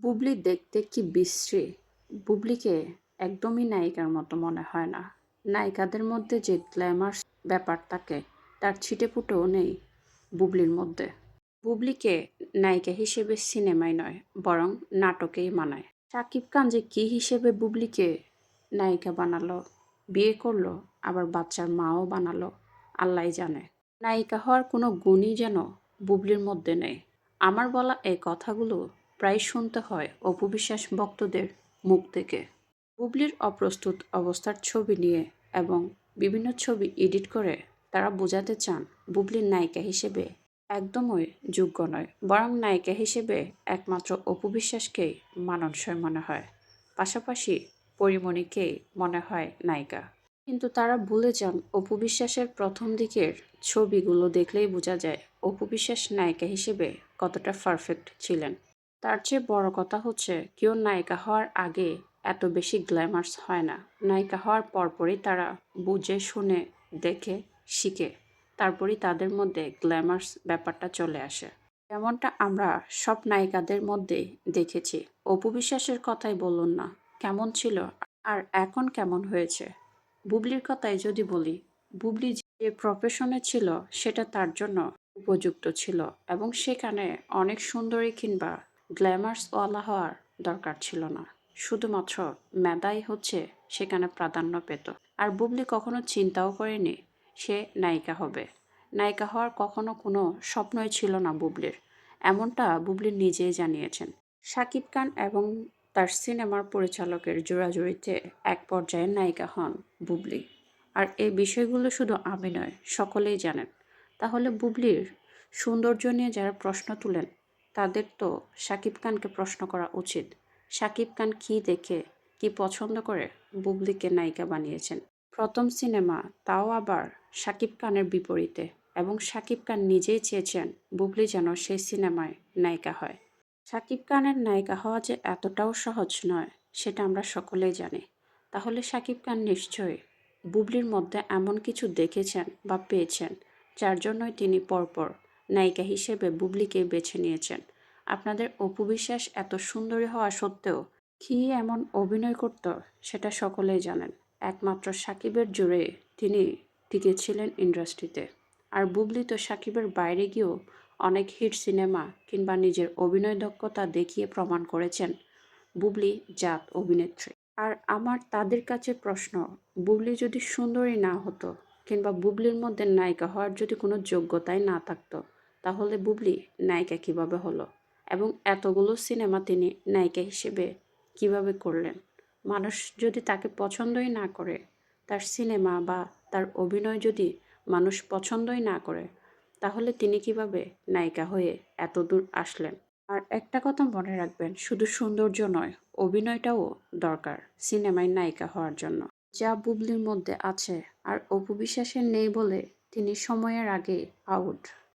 বুবলি দেখতে কি বিশ্রী? বুবলিকে একদমই নায়িকার মতো মনে হয় না। নায়িকাদের মধ্যে যে গ্ল্যামার ব্যাপার থাকে, তার ছিটে ফুটেও নেই বুবলির মধ্যে। বুবলিকে নায়িকা হিসেবে সিনেমায় নয়, বরং নাটকেই মানায়। শাকিব খান যে কী হিসেবে বুবলিকে নায়িকা বানালো, বিয়ে করল, আবার বাচ্চার মাও বানালো আল্লাহ জানে। নায়িকা হওয়ার কোনো গুণই যেন বুবলির মধ্যে নেই। আমার বলা এই কথাগুলো প্রায় শুনতে হয় অপু বিশ্বাস ভক্তদের মুখ থেকে। বুবলির অপ্রস্তুত অবস্থার ছবি নিয়ে এবং বিভিন্ন ছবি এডিট করে তারা বোঝাতে চান বুবলির নায়িকা হিসেবে। একদমই যোগ্য নয়, বরং নায়িকা হিসেবে একমাত্র অপু বিশ্বাসকেই মানানসই মনে হয়। পাশাপাশি পরিমণিকেই মনে হয় নায়িকা। কিন্তু তারা ভুলে যান অপু বিশ্বাসের প্রথম দিকের ছবিগুলো দেখলেই বোঝা যায় অপু বিশ্বাস নায়িকা হিসেবে কতটা পারফেক্ট ছিলেন। তার চেয়ে বড় কথা হচ্ছে, কেউ নায়িকা হওয়ার আগে এত বেশি গ্ল্যামার্স হয় না। নায়িকা হওয়ার পরপরই তারা বুঝে, শুনে, দেখে, শিখে। তারপরই তাদের মধ্যে গ্ল্যামার্স ব্যাপারটা চলে আসে। যেমনটা আমরা সব নায়িকাদের মধ্যে দেখেছি। অপু বিশ্বাসের কথাই বলুন না, কেমন ছিল আর এখন কেমন হয়েছে? বুবলির কথাই যদি বলি, বুবলি যে প্রফেশনে ছিল, সেটা তার জন্য উপযুক্ত ছিল এবং সেখানে অনেক সুন্দরী কিংবা গ্ল্যামার্সওয়ালা হওয়ার দরকার ছিল না। শুধুমাত্র মেধাই হচ্ছে সেখানে প্রাধান্য পেত। আর বুবলি কখনো চিন্তাও করেনি সে নায়িকা হবে। নায়িকা হওয়ার কখনো কোনো স্বপ্নই ছিল না বুবলির। এমনটা বুবলি নিজেই জানিয়েছেন। শাকিব খান এবং তার সিনেমার পরিচালকের জোড়াজুড়িতে এক পর্যায়ে নায়িকা হন বুবলি। আর এই বিষয়গুলো শুধু আমি নয়, সকলেই জানেন। তাহলে বুবলির সৌন্দর্য নিয়ে যারা প্রশ্ন তুলেন তাদের তো শাকিব খানকে প্রশ্ন করা উচিত। শাকিব খান কী দেখে, কি পছন্দ করে বুবলিকে নায়িকা বানিয়েছেন? প্রথম সিনেমা তাও আবার শাকিব খানের বিপরীতে এবং শাকিব খান নিজেই চেয়েছেন বুবলি যেন সেই সিনেমায় নায়িকা হয়। শাকিব খানের নায়িকা হওয়া যে এতটাও সহজ নয়, সেটা আমরা সকলেই জানি। তাহলে শাকিব খান নিশ্চয়ই বুবলির মধ্যে এমন কিছু দেখেছেন বা পেয়েছেন, যার জন্যই তিনি পরপর নায়িকা হিসেবে বুবলিকে বেছে নিয়েছেন। আপনাদের অপু বিশ্বাস এত সুন্দরী হওয়া সত্ত্বেও কি এমন অভিনয় করত সেটা সকলেই জানেন। একমাত্র সাকিবের জোরে তিনি টিকেছিলেন ইন্ডাস্ট্রিতে। আর বুবলি তো সাকিবের বাইরে গিয়েও অনেক হিট সিনেমা কিংবা নিজের অভিনয় দক্ষতা দেখিয়ে প্রমাণ করেছেন বুবলি জাত অভিনেত্রী। আর আমার তাদের কাছে প্রশ্ন, বুবলি যদি সুন্দরী না হতো কিংবা বুবলির মধ্যে নায়িকা হওয়ার যদি কোনো যোগ্যতাই না থাকতো তাহলে বুবলি নায়িকা কীভাবে হলো? এবং এতগুলো সিনেমা তিনি নায়িকা হিসেবে কীভাবে করলেন? মানুষ যদি তাকে পছন্দই না করে, তার সিনেমা বা তার অভিনয় যদি মানুষ পছন্দই না করে, তাহলে তিনি কীভাবে নায়িকা হয়ে এত দূর আসলেন? আর একটা কথা মনে রাখবেন, শুধু সৌন্দর্য নয়, অভিনয়টাও দরকার সিনেমায় নায়িকা হওয়ার জন্য। যা বুবলির মধ্যে আছে, আর অপু বিশ্বাসের নেই বলে তিনি সময়ের আগে আউট